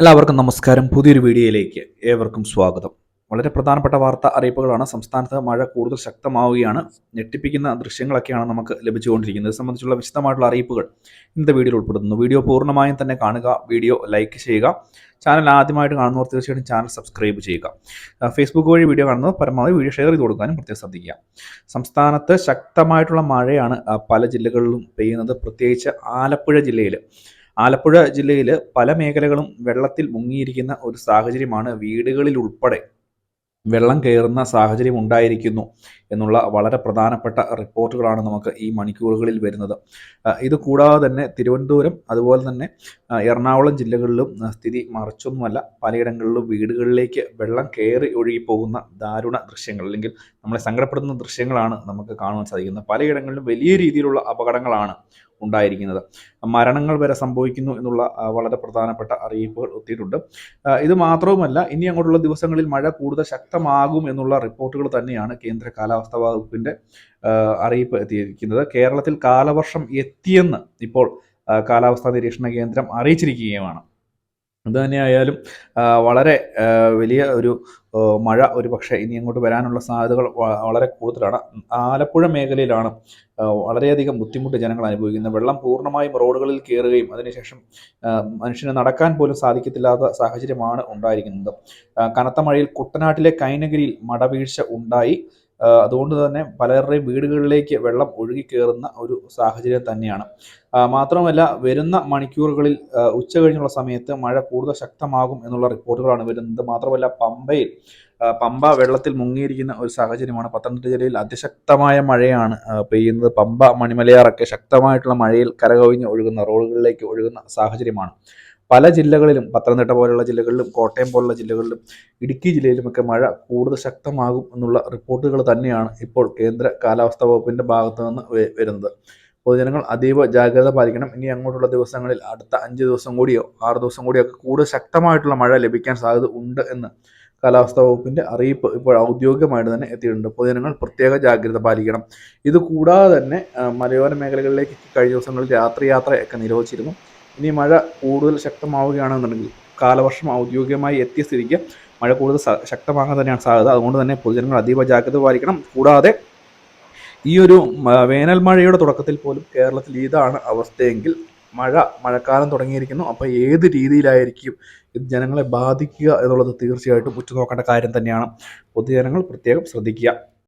എല്ലാവർക്കും നമസ്കാരം. പുതിയൊരു വീഡിയോയിലേക്ക് ഏവർക്കും സ്വാഗതം. വളരെ പ്രധാനപ്പെട്ട വാർത്ത അറിയിപ്പുകളാണ്. സംസ്ഥാനത്ത് മഴ കൂടുതൽ ശക്തമാവുകയാണ്. ഞെട്ടിപ്പിക്കുന്ന ദൃശ്യങ്ങളൊക്കെയാണ് നമുക്ക് ലഭിച്ചുകൊണ്ടിരിക്കുന്നത്. ഇത് സംബന്ധിച്ചുള്ള വിശദമായിട്ടുള്ള അറിയിപ്പുകൾ ഇന്നത്തെ വീഡിയോയിൽ ഉൾപ്പെടുത്തുന്നു. വീഡിയോ പൂർണമായും തന്നെ കാണുക വീഡിയോ ലൈക്ക് ചെയ്യുക. ചാനൽ ആദ്യമായിട്ട് കാണുന്നവർ തീർച്ചയായിട്ടും ചാനൽ സബ്സ്ക്രൈബ് ചെയ്യുക. ഫേസ്ബുക്ക് വഴി വീഡിയോ കാണുന്നവർ പരമാവധി വീഡിയോ ഷെയർ ചെയ്ത് കൊടുക്കാനും പ്രത്യേകം ശ്രദ്ധിക്കുക. സംസ്ഥാനത്ത് ശക്തമായിട്ടുള്ള മഴയാണ് പല ജില്ലകളിലും പെയ്യുന്നത്. പ്രത്യേകിച്ച് ആലപ്പുഴ ജില്ലയിൽ ആലപ്പുഴ ജില്ലയിൽ പല മേഖലകളും വെള്ളത്തിൽ മുങ്ങിയിരിക്കുന്ന ഒരു സാഹചര്യമാണ് വീടുകളിൽ ഉൾപ്പെടെ വെള്ളം കയറുന്ന സാഹചര്യം ഉണ്ടായിരിക്കുന്നു. എന്നുള്ള വളരെ പ്രധാനപ്പെട്ട റിപ്പോർട്ടുകളാണ് നമുക്ക് ഈ മണിക്കൂറുകളിൽ വരുന്നത്. ഇത് കൂടാതെ തന്നെ തിരുവനന്തപുരം അതുപോലെ തന്നെ എറണാകുളം ജില്ലകളിലും സ്ഥിതി മറിച്ചൊന്നുമല്ല. പലയിടങ്ങളിലും വീടുകളിലേക്ക് വെള്ളം കയറി ഒഴുകി പോകുന്ന ദാരുണ ദൃശ്യങ്ങൾ അല്ലെങ്കിൽ നമ്മളെ സങ്കടപ്പെടുന്ന ദൃശ്യങ്ങളാണ് നമുക്ക് കാണുവാൻ സാധിക്കുന്നത്. പലയിടങ്ങളിലും വലിയ രീതിയിലുള്ള അപകടങ്ങളാണ് ഉണ്ടായിരിക്കുന്നത്. മരണങ്ങൾ വരെ സംഭവിക്കുന്നു എന്നുള്ള വളരെ പ്രധാനപ്പെട്ട അറിയിപ്പുകൾ എത്തിയിട്ടുണ്ട് ഇത് മാത്രവുമല്ല ഇനി അങ്ങോട്ടുള്ള ദിവസങ്ങളിൽ മഴ കൂടുതൽ ശക്തമാകും എന്നുള്ള റിപ്പോർട്ടുകൾ തന്നെയാണ് കേന്ദ്ര കാലാവസ്ഥാ വകുപ്പിന്റെ ആ, അറിയിപ്പ് എത്തിയിരിക്കുന്നത്. കേരളത്തിൽ കാലവർഷം എത്തിയെന്ന് ഇപ്പോൾ കാലാവസ്ഥാ നിരീക്ഷണ കേന്ദ്രം അറിയിച്ചിരിക്കുകയുമാണ്. അത് തന്നെയായാലും വളരെ വലിയ ഒരു മഴ ഒരു പക്ഷേ ഇനി അങ്ങോട്ട് വരാനുള്ള സാധ്യതകൾ വളരെ കൂടുതലാണ്. ആലപ്പുഴ മേഖലയിലാണ് വളരെയധികം ബുദ്ധിമുട്ട് ജനങ്ങൾ അനുഭവിക്കുന്നത്. വെള്ളം പൂർണമായും റോഡുകളിൽ കയറുകയും അതിനുശേഷം മനുഷ്യന് നടക്കാൻ പോലും സാധിക്കത്തില്ലാത്ത സാഹചര്യമാണ് ഉണ്ടായിരിക്കുന്നത്. കനത്ത മഴയിൽ കുട്ടനാട്ടിലെ കൈനഗിരിയിൽ മടവീഴ്ച ഉണ്ടായി. അതുകൊണ്ട് തന്നെ പലരുടെയും വീടുകളിലേക്ക് വെള്ളം ഒഴുകി കയറുന്ന ഒരു സാഹചര്യം തന്നെയാണ്. മാത്രമല്ല വരുന്ന മണിക്കൂറുകളിൽ ഉച്ച കഴിഞ്ഞുള്ള സമയത്ത് മഴ കൂടുതൽ ശക്തമാകും എന്നുള്ള റിപ്പോർട്ടുകളാണ് വരുന്നത്. മാത്രമല്ല പമ്പയിൽ പമ്പ വെള്ളത്തിൽ മുങ്ങിയിരിക്കുന്ന ഒരു സാഹചര്യമാണ്. പത്തനംതിട്ട ജില്ലയിൽ അതിശക്തമായ മഴയാണ് പെയ്യുന്നത്. പമ്പ മണിമലയാറൊക്കെ ശക്തമായിട്ടുള്ള മഴയിൽ കരകവിഞ്ഞ് ഒഴുകുന്ന റോഡുകളിലേക്ക് ഒഴുകുന്ന സാഹചര്യമാണ്. പല ജില്ലകളിലും പത്തനംതിട്ട പോലുള്ള ജില്ലകളിലും കോട്ടയം പോലുള്ള ജില്ലകളിലും ഇടുക്കി ജില്ലയിലുമൊക്കെ മഴ കൂടുതൽ ശക്തമാകും എന്നുള്ള റിപ്പോർട്ടുകൾ തന്നെയാണ് ഇപ്പോൾ കേന്ദ്ര കാലാവസ്ഥാ വകുപ്പിന്റെ ഭാഗത്തു നിന്ന് വരുന്നത്. പൊതുജനങ്ങൾ അതീവ ജാഗ്രത പാലിക്കണം. ഇനി അങ്ങോട്ടുള്ള ദിവസങ്ങളിൽ അടുത്ത അഞ്ച് ദിവസം കൂടിയോ ആറ് ദിവസം കൂടിയോ ഒക്കെ കൂടുതൽ ശക്തമായിട്ടുള്ള മഴ ലഭിക്കാൻ സാധ്യത ഉണ്ട് എന്ന് കാലാവസ്ഥാ വകുപ്പിന്റെ അറിയിപ്പ് ഇപ്പോൾ ഔദ്യോഗികമായിട്ട് തന്നെ എത്തിയിട്ടുണ്ട്. പൊതുജനങ്ങൾ പ്രത്യേക ജാഗ്രത പാലിക്കണം. ഇത് കൂടാതെ തന്നെ മലയോര മേഖലകളിലേക്ക് കഴിഞ്ഞ ദിവസങ്ങളിൽ രാത്രി യാത്രയൊക്കെ നിരോധിച്ചിരുന്നു. ഇനി മഴ കൂടുതൽ ശക്തമാവുകയാണെന്നുണ്ടെങ്കിൽ കാലവർഷം ഔദ്യോഗികമായി എത്തിയ സ്ഥിതിക്ക് മഴ കൂടുതൽ ശക്തമാകാൻ തന്നെയാണ് സാധ്യത. അതുകൊണ്ട് തന്നെ പൊതുജനങ്ങൾ അതീവ ജാഗ്രത പാലിക്കണം. കൂടാതെ ഈ ഒരു വേനൽ മഴയുടെ തുടക്കത്തിൽ പോലും കേരളത്തിൽ ഇതാണ് അവസ്ഥയെങ്കിൽ മഴ മഴക്കാലം തുടങ്ങിയിരിക്കുന്നു. അപ്പോൾ ഏത് രീതിയിലായിരിക്കും ഇത് ജനങ്ങളെ ബാധിക്കുക എന്നുള്ളത് തീർച്ചയായിട്ടും ഉറ്റുനോക്കേണ്ട കാര്യം തന്നെയാണ്. പൊതുജനങ്ങൾ പ്രത്യേകം ശ്രദ്ധിക്കുക.